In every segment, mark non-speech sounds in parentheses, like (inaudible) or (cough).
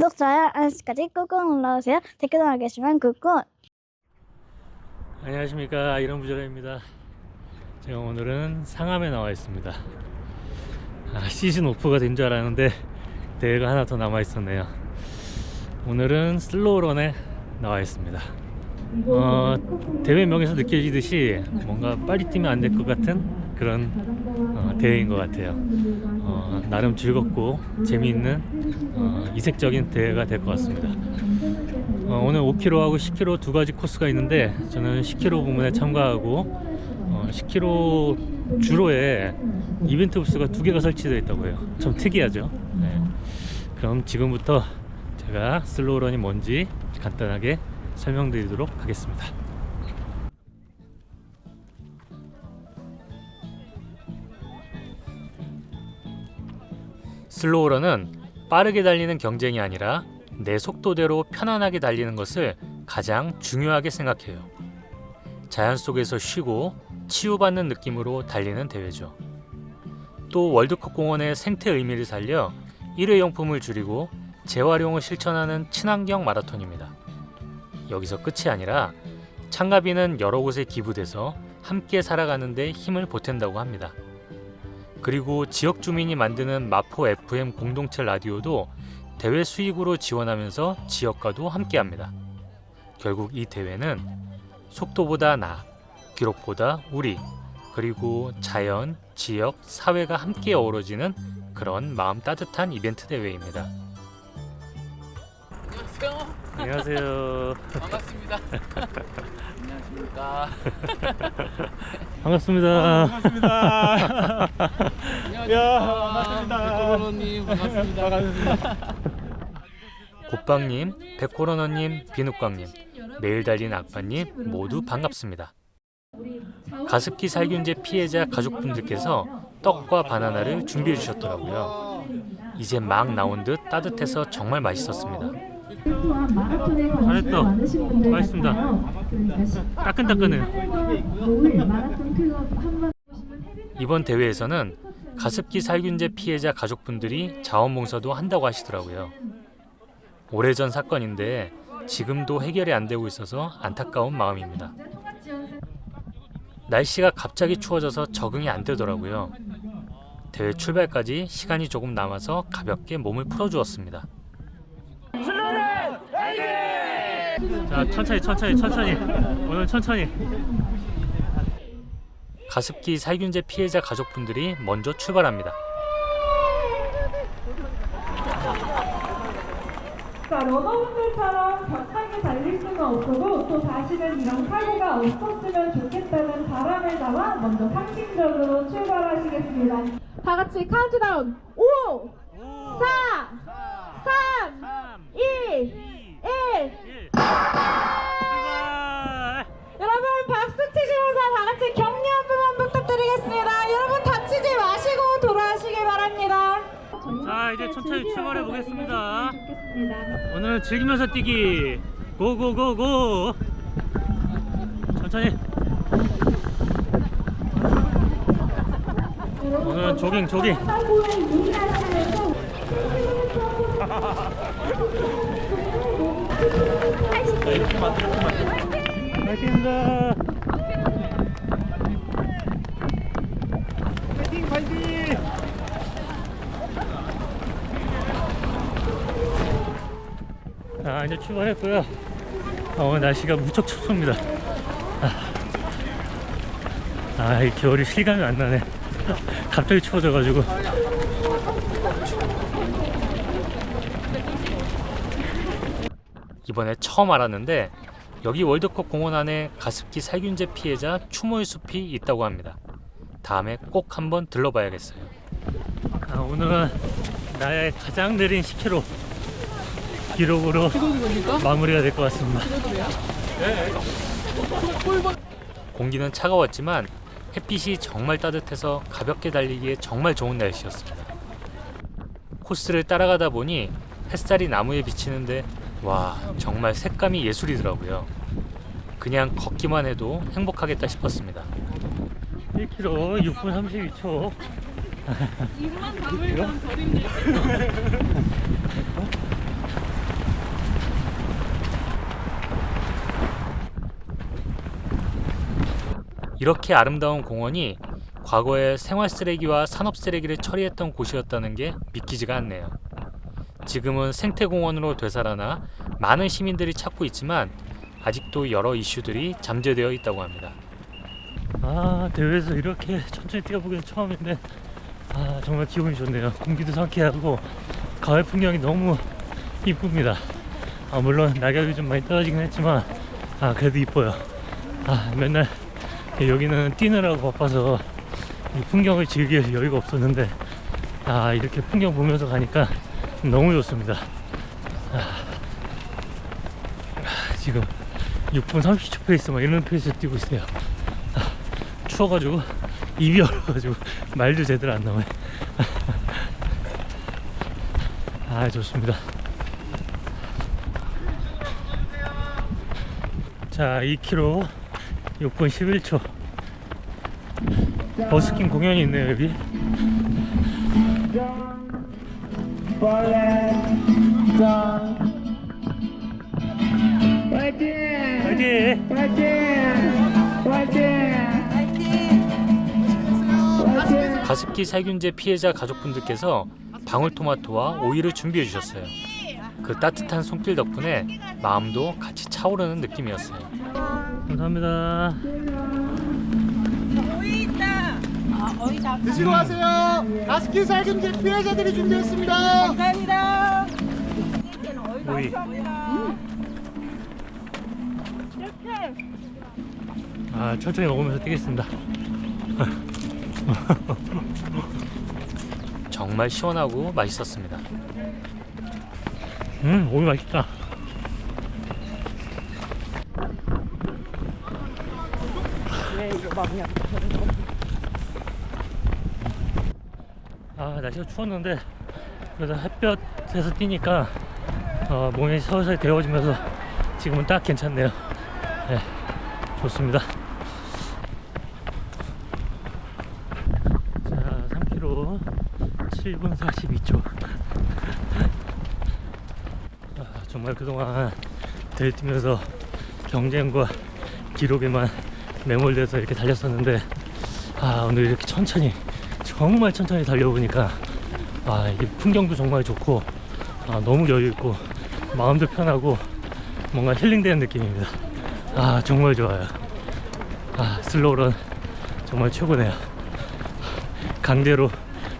구독, 좋아요, 알람까지 꾹꾹 눌러주세요. 댓글 남겨주시면 꾹꾹. 안녕하십니까 이런 부자라입니다. 제가 오늘은 상암에 나와 있습니다. 아, 시즌 오프가 된 줄 알았는데 대회가 하나 더 남아 있었네요. 오늘은 슬로우런에 나와 있습니다. 어, 대회명에서 느껴지듯이 뭔가 빨리 뛰면 안 될 것 같은 그런 어, 대회인 것 같아요 어, 나름 즐겁고 재미있는 어, 이색적인 대회가 될 것 같습니다 어, 오늘 5km하고 10km 두 가지 코스가 있는데 저는 10km 부문에 참가하고 어, 10km 주로에 이벤트 부스가 두 개가 설치되어 있다고 해요. 좀 특이하죠. 네. 그럼 지금부터 제가 슬로우런이 뭔지 간단하게 설명드리도록 하겠습니다. 슬로우런은 빠르게 달리는 경쟁이 아니라 내 속도대로 편안하게 달리는 것을 가장 중요하게 생각해요. 자연 속에서 쉬고 치유받는 느낌으로 달리는 대회죠. 또 월드컵 공원의 생태 의미를 살려 일회용품을 줄이고 재활용을 실천하는 친환경 마라톤입니다. 여기서 끝이 아니라 참가비는 여러 곳에 기부돼서 함께 살아가는데 힘을 보탠다고 합니다. 그리고 지역 주민이 만드는 마포 FM 공동체 라디오도 대회 수익으로 지원하면서 지역과도 함께합니다. 결국 이 대회는 속도보다 나, 기록보다 우리, 그리고 자연, 지역, 사회가 함께 어우러지는 그런 마음 따뜻한 이벤트 대회입니다. 안녕하세요. 안녕하세요. 반갑습니다. (laughs) 안녕하십니까. (laughs) 반갑습니다. 반갑습니다. (laughs) 야, 반갑습니다. 백호로님 반갑습니다. 반갑습니다. 곱방님, 백호런어님, 비누광님, 매일 달린 악바님 모두 반갑습니다. 가습기 살균제 피해자 가족분들께서 떡과 바나나를 준비해 주셨더라고요. 이제 막 나온 듯 따뜻해서 정말 맛있었습니다. 잘했다. 맛있습니다. 따끈따끈해요. 이번 대회에서는 가습기 살균제 피해자 가족분들이 자원봉사도 한다고 하시더라고요. 오래전 사건인데 지금도 해결이 안 되고 있어서 안타까운 마음입니다. 날씨가 갑자기 추워져서 적응이 안 되더라고요. 대회 출발까지 시간이 조금 남아서 가볍게 몸을 풀어주었습니다. 자, 천천히, 천천히, 천천히. 오늘 천천히. 가습기 살균제 피해자 가족분들이 먼저 출발합니다. 다 같이 카운트다운. 5, 4, 3, 2, 자, 이제 천천히 출발해 보겠습니다. 오늘은 즐기면서 뛰기. 고고고고. 천천히. 오늘은 조깅 조깅. 사고에 유의하시면서 파이팅입니다. 파이팅 파이팅. 아, 이제 출발했고요. 아, 오늘 날씨가 무척 춥습니다. 아, 아, 이 겨울이 실감이 안 나네. (laughs) 갑자기 추워져가지고. 이번에 처음 알았는데 여기 월드컵 공원 안에 가습기 살균제 피해자 추모의 숲이 있다고 합니다. 다음에 꼭 한번 들러봐야겠어요. 아, 오늘은 나의 가장 느린 10km 기록으로 마무리가 될 것 같습니다. 공기는 차가웠지만 햇빛이 정말 따뜻해서 가볍게 달리기에 정말 좋은 날씨였습니다. 코스를 따라가다 보니 햇살이 나무에 비치는데 와 정말 색감이 예술이더라고요. 그냥 걷기만 해도 행복하겠다 싶었습니다. 1km 6분 32초. 입만 담을 건덜 힘들 이렇게 아름다운 공원이 과거에 생활 쓰레기와 산업 쓰레기를 처리했던 곳이었다는 게 믿기지가 않네요. 지금은 생태공원으로 되살아나 많은 시민들이 찾고 있지만 아직도 여러 이슈들이 잠재되어 있다고 합니다. 아 대회에서 이렇게 천천히 뛰어보기는 처음인데 아 정말 기분이 좋네요. 공기도 상쾌하고 가을 풍경이 너무 이쁩니다. 아 물론 낙엽이 좀 많이 떨어지긴 했지만 아 그래도 이뻐요. 아 맨날 여기는 뛰느라고 바빠서 이 풍경을 즐길 여유가 없었는데 아 이렇게 풍경 보면서 가니까 너무 좋습니다. 아, 아, 지금 6분 30초 페이스 막 이런 페이스 뛰고 있어요. 추워가지고 입이 (laughs) 얼어가지고 말도 제대로 안 나와요. 아 좋습니다. 자 2km 6분 11초 버스킹 공연이 있네요 여기. 화이팅! 가습기 살균제 피해자 가족분들께서 방울토마토와 오이를 준비해 주셨어요. 그 따뜻한 손길 덕분에 마음도 같이 차오르는 느낌이었어요. 감사합니다. 드시러 가세요. 가습기 살균제 피해자들이 준비했습니다. 오이. 아 천천히 먹으면서 뛰겠습니다. 정말 시원하고 맛있었습니다. 음 오이 맛있다. 아 날씨가 추웠는데 그래서 햇볕에서 뛰니까 어, 몸이 서서히 데워지면서 지금은 딱 괜찮네요. 네, 좋습니다. 자 3km 7분 42초. 아, 정말 그동안 대회 뛰면서 경쟁과 기록에만 매몰돼서 이렇게 달렸었는데 아 오늘 이렇게 천천히 정말 천천히 달려보니까 아 이게 풍경도 정말 좋고 아 너무 여유 있고 마음도 편하고 뭔가 힐링되는 느낌입니다. 아 정말 좋아요. 아 슬로우런 정말 최고네요. 강제로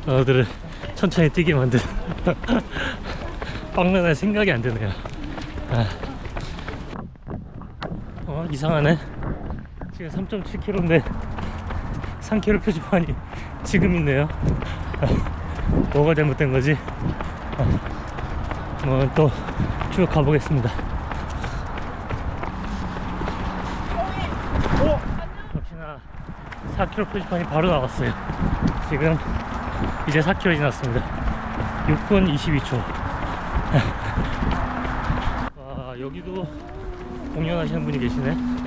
너들을 천천히 뛰게 만든 (laughs) 빵난할 생각이 안 드네요. 아. 어 이상하네. 지금 3.7km인데 3km 표지판이 지금 있네요. 아, (laughs) 뭐가 잘못된 거지? (laughs) 뭐또쭉 가보겠습니다. 역시나 4km 표지판이 바로 나왔어요. 지금 이제 4km 지났습니다. 6분 22초. (laughs) 와 여기도 공연하시는 분이 계시네.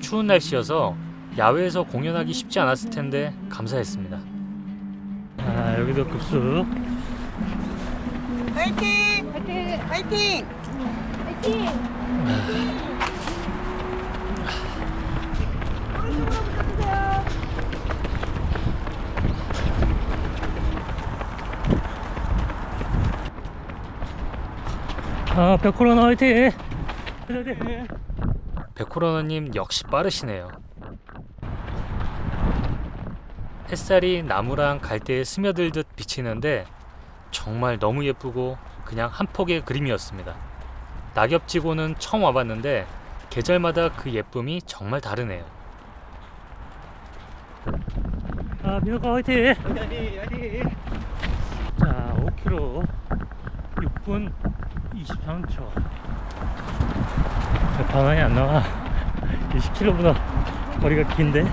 추운 날씨여서 야외에서 공연하기 쉽지 않았을 텐데 감사했습니다. 아 여기도 급수. 화이팅! 화이팅! 화이팅! 아 백코로나 화이팅! 백호러너님 역시 빠르시네요. 햇살이 나무랑 갈대에 스며들듯 비치는데 정말 너무 예쁘고 그냥 한 폭의 그림이었습니다. 낙엽지고는 처음 와봤는데 계절마다 그 예쁨이 정말 다르네요. 아 민호가 화이팅! 자 5km 6분 23초 반환이 안 나와 20km보다 거리가 긴데 (laughs)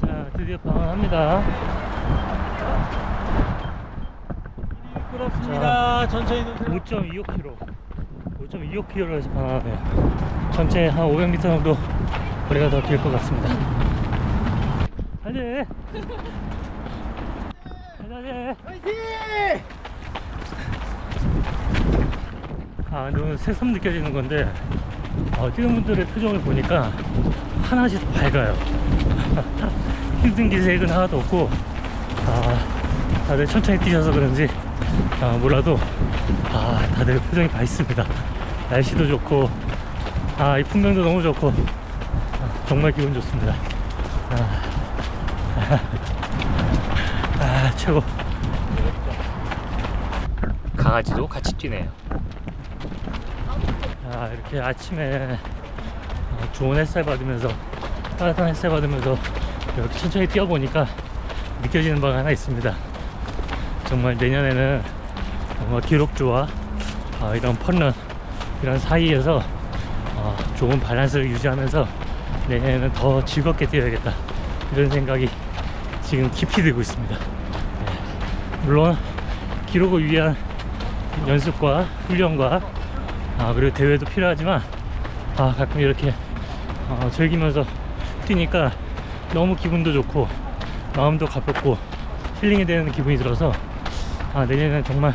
자 드디어 방황합니다 반갑습니다. 천천히 5.25km. 5.25km에서 반환하네요. 전체 한 500m 정도 거리가 더 길 것 같습니다. 안돼. 안돼. 아, 근데 오늘 새삼 느껴지는 건데, 어, 뛰는 분들의 표정을 보니까 하나씩 더 밝아요. (laughs) 힘든 기색은 하나도 없고, 아, 다들 천천히 뛰셔서 그런지, 아, 몰라도, 아, 다들 표정이 밝습니다. 날씨도 좋고, 아, 이 풍경도 너무 좋고, 아, 정말 기분 좋습니다. 아, (laughs) 아, 최고. 강아지도 같이 뛰네요. 아, 이렇게 아침에 어, 좋은 햇살 받으면서 따뜻한 햇살 받으면서 이렇게 천천히 뛰어보니까 느껴지는 바가 하나 있습니다. 정말 내년에는 뭔가 기록주와 어, 이런 펀런 이런 사이에서 어, 좋은 밸런스를 유지하면서 내년에는 더 즐겁게 뛰어야겠다 이런 생각이 지금 깊이 들고 있습니다. 네. 물론 기록을 위한 연습과 훈련과 아 그리고 대회도 필요하지만 아 가끔 이렇게 어, 즐기면서 뛰니까 너무 기분도 좋고 마음도 가볍고 힐링이 되는 기분이 들어서 아 내년에는 정말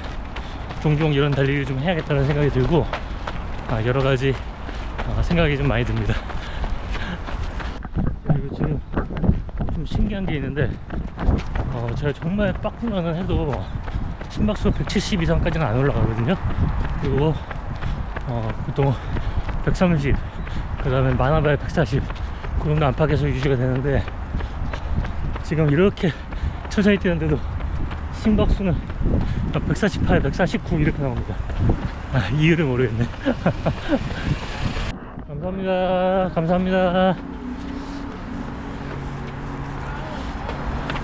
종종 이런 달리기를 좀 해야겠다는 생각이 들고 아 여러 가지 어, 생각이 좀 많이 듭니다. (laughs) 그리고 지금 좀 신기한 게 있는데 어, 제가 정말 빡구면은 해도 심박수 170 이상까지는 안 올라가거든요. 그리고 어, 보통 130, 그 다음에 많아봐야 140, 그 정도 안팎에서 유지가 되는데, 지금 이렇게 천천히 뛰는데도 심박수는 148, 149 이렇게 나옵니다. 아, 이유를 모르겠네. (laughs) 감사합니다. 감사합니다.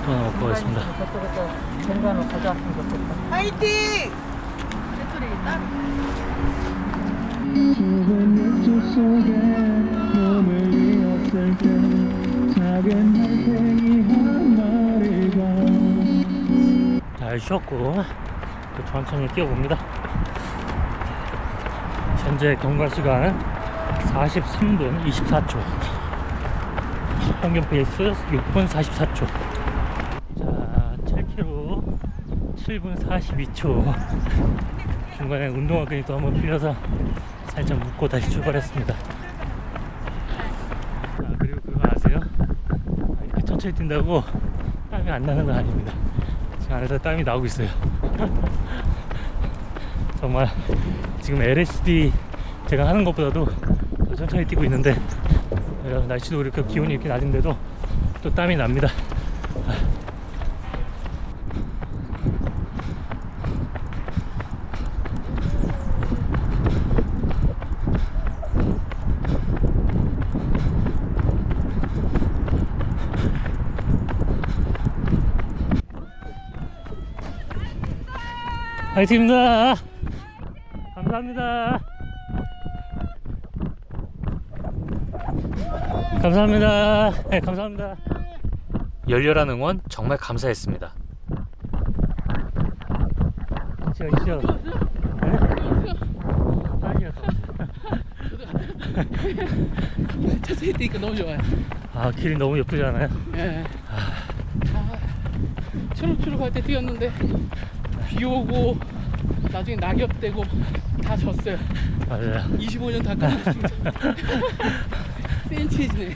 어, 먹고 가겠습니다. 잘 쉬었고 또 천천히 뛰어봅니다. 현재 경과 시간 43분 24초. 평균 페이스 6분 44초. 자 7km 7분 42초. 중간에 운동화 끈이 또 한번 풀려서 살짝 묶고 다시 출발했습니다. 자 그리고 그거 아세요? 아, 이렇게 천천히 뛴다고 땀이 안 나는 건 아닙니다 안에서 땀이 나오고 있어요. (laughs) 정말 지금 LSD 제가 하는 것보다도 더 천천히 뛰고 있는데 어, 날씨도 이렇게 기온이 이렇게 낮은데도 또 땀이 납니다. 화이팅입니다. 감사합니다. 감사합니다. 네, 감사합니다. 열렬한 응원 정말 감사했습니다. 네? 아니요. 천천히 뛰니까 너무 좋아요. 아, 길이 너무 예쁘지 않아요? 예. 아, 초록초록 할 때 뛰었는데 비 오고 나중에 낙엽 되고 다 졌어요. 맞아요. 25년 다 까먹었습니다. (laughs) 센치해지네.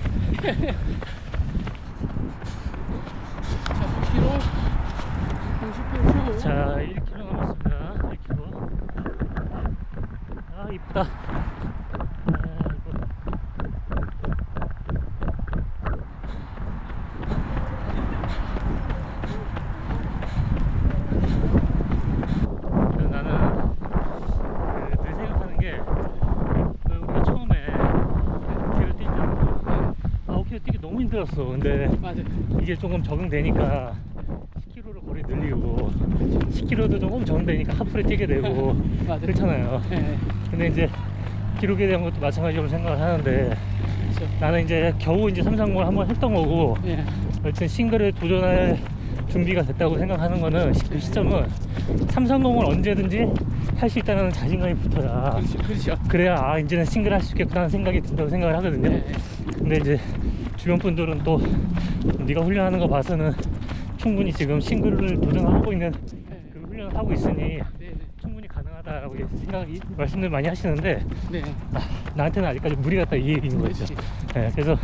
자, 9km 58초. 자, 1km 남았습니다. 1km. 아, 이쁘다. 아, 이거. 그래서 나는 그, 늘 생각하는 게, 그 우리가 처음에 5km 뛰잖아. 아, 5km 뛰기 너무 힘들었어. 근데 맞아. 이게 조금 적응되니까 10km로 거리 늘리고 10km도 조금 적응되니까 하프를 뛰게 되고 (laughs) 맞아. 그렇잖아요. 예. 근데 이제 기록에 대한 것도 마찬가지로 생각을 하는데 그렇죠. 나는 이제 겨우 이제 삼상공을 한번 했던 거고 예. 하여튼 싱글을 도전할 준비가 됐다고 생각하는 거는 시- 그 시점은 삼성공을 언제든지 할 수 있다는 자신감이 붙어야 그렇죠. 그렇죠. 그래야 아 이제는 싱글 할 수 있겠구나 생각이 든다고 생각을 하거든요. 네. 근데 이제 주변 분들은 또 네가 훈련하는 거 봐서는 충분히 지금 싱글을 도전하고 있는 네. 그 훈련을 하고 있으니 네. 충분히 가능하다라고 생각이 말씀들 많이 하시는데 네. 아, 나한테는 아직까지 무리 같다 이 얘기인 거죠. 네, 그래서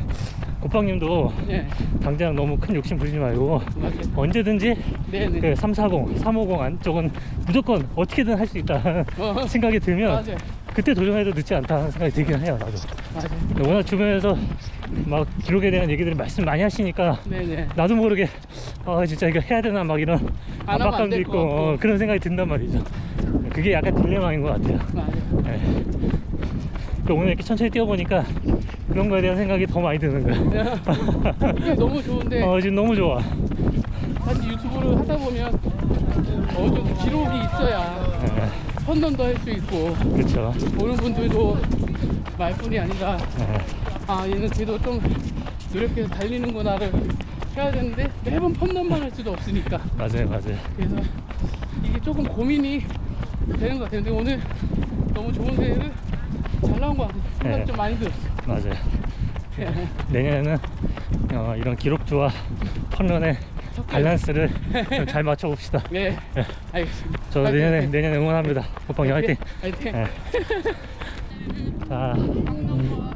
국방님도 네. 당장 너무 큰 욕심 부리지 말고 맞아요. 언제든지 네. 네. 그 340, 350 안쪽은 무조건 어떻게든 할 수 있다 어. (laughs) 생각이 들면 맞아요. 그때 도전해도 늦지 않다는 생각이 들긴 해요 나도 맞아요. 워낙 주변에서 막 기록에 대한 얘기들을 말씀 많이 하시니까 네네. 나도 모르게 아 진짜 이거 해야 되나 막 이런 안 하면 안 압박감도 될 있고 것 같고. 어, 그런 생각이 든단 말이죠 그게 약간 딜레마인 것 같아요 맞아요. 네. 또 오늘 이렇게 천천히 뛰어보니까 그런 거에 대한 생각이 더 많이 드는 거야 이게 (laughs) 너무 좋은데 어 지금 너무 좋아 사실 유튜브를 하다 보면 어느 정도 기록이 있어야 네, 선전도 할 수 있고 그렇죠 보는 분들도 말뿐이 아니라 네. 아 얘는 그래도 좀 노력해서 달리는구나를 해야 되는데 매번 펀런만 할 수도 없으니까. 맞아요 맞아요. 그래서 이게 조금 고민이 되는 것 같아요. 근데 오늘 너무 좋은 대회를 잘 나온 것 같아요. 생각이 네. 좀 많이 들었어요. 맞아요. 네. 내년에는 어, 이런 기록주와 펀런의 밸런스를 (laughs) 좀 잘 맞춰 봅시다. 네. 알겠습니다 저 화이팅, 내년에 화이팅. 내년에 응원합니다. 호빵이 화이팅. 화이팅. 네. 자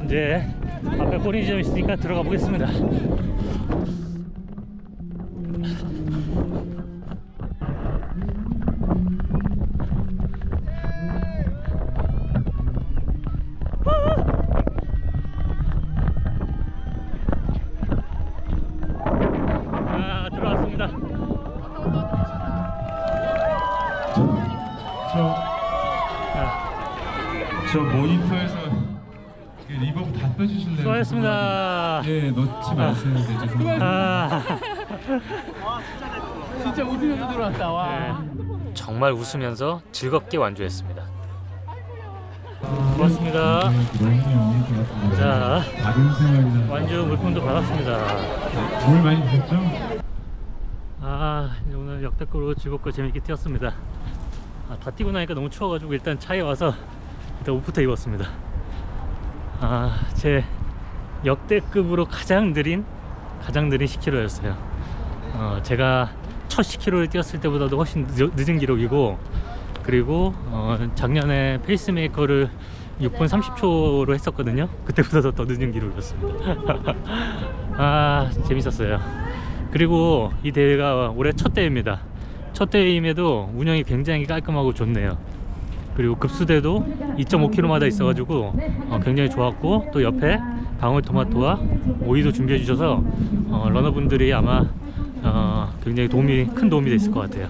이제 앞에 꼬리 좀 있으니까 들어가 보겠습니다. 아 들어왔습니다 저, 자, 저 모니터에서 그 리버브 다 빼주실래요? 수고하셨습니다 예, 넣지 마세요. 네, 죄송합니다. 아, (laughs) 진짜 웃으면서 들어왔다 와 네. 정말 웃으면서 즐겁게 완주했습니다. 고맙습니다. 것 같습니다. 자, 다른 완주 물품도 받았습니다. 물 많이 드셨죠? 아, 오늘 역대급으로 즐겁고 재밌게 뛰었습니다. 아, 다 뛰고 나니까 너무 추워가지고 일단 차에 와서 일단 옷부터 입었습니다. 아, 제 역대급으로 가장 느린 가장 느린 10km였어요. 어, 제가 첫 10km를 뛰었을 때보다도 훨씬 늦, 늦은 기록이고 그리고 어, 작년에 페이스메이커를 6분 30초로 했었거든요. 그때보다도 더 늦은 기록이었습니다. (laughs) 아 재밌었어요. 그리고 이 대회가 올해 첫 대회입니다. 첫 대회임에도 운영이 굉장히 깔끔하고 좋네요. 그리고 급수대도 2.5km마다 있어가지고 어, 굉장히 좋았고 또 옆에 방울토마토와 오이도 준비해 주셔서 어, 러너분들이 아마 어, 굉장히 도움이 큰 도움이 됐을 것 같아요.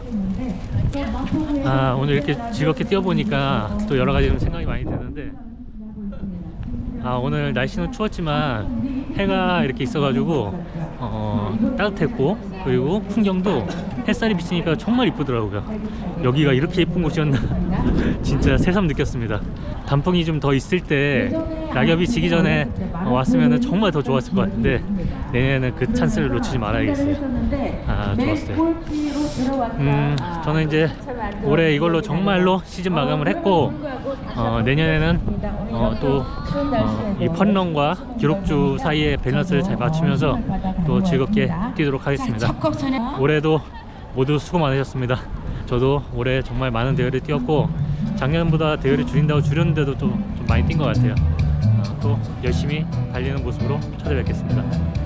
아 오늘 이렇게 즐겁게 뛰어보니까 또 여러 가지 좀 생각이 많이 드는데 아 오늘 날씨는 추웠지만 해가 이렇게 있어가지고 어, 따뜻했고 그리고 풍경도 햇살이 비치니까 정말 이쁘더라고요. 여기가 이렇게 예쁜 곳이었나 (laughs) 진짜 새삼 느꼈습니다. 단풍이 좀 더 있을 때 낙엽이 지기 전에 어, 왔으면 정말 더 좋았을 것 같은데 내년에는 그 찬스를 놓치지 말아야겠어요. 아 좋았어요. 음 저는 이제 올해 이걸로 정말로 시즌 마감을 했고 어, 내년에는 어, 또이 펀런과 기록주 사이의 밸런스를 잘 맞추면서 또 즐겁게 뛰도록 하겠습니다. 올해도 모두 수고 많으셨습니다. 저도 올해 정말 많은 대회를 뛰었고 작년보다 대회를 줄인다고 줄였는데도 좀, 좀 많이 뛴 것 같아요. 어, 또 열심히 달리는 모습으로 찾아뵙겠습니다.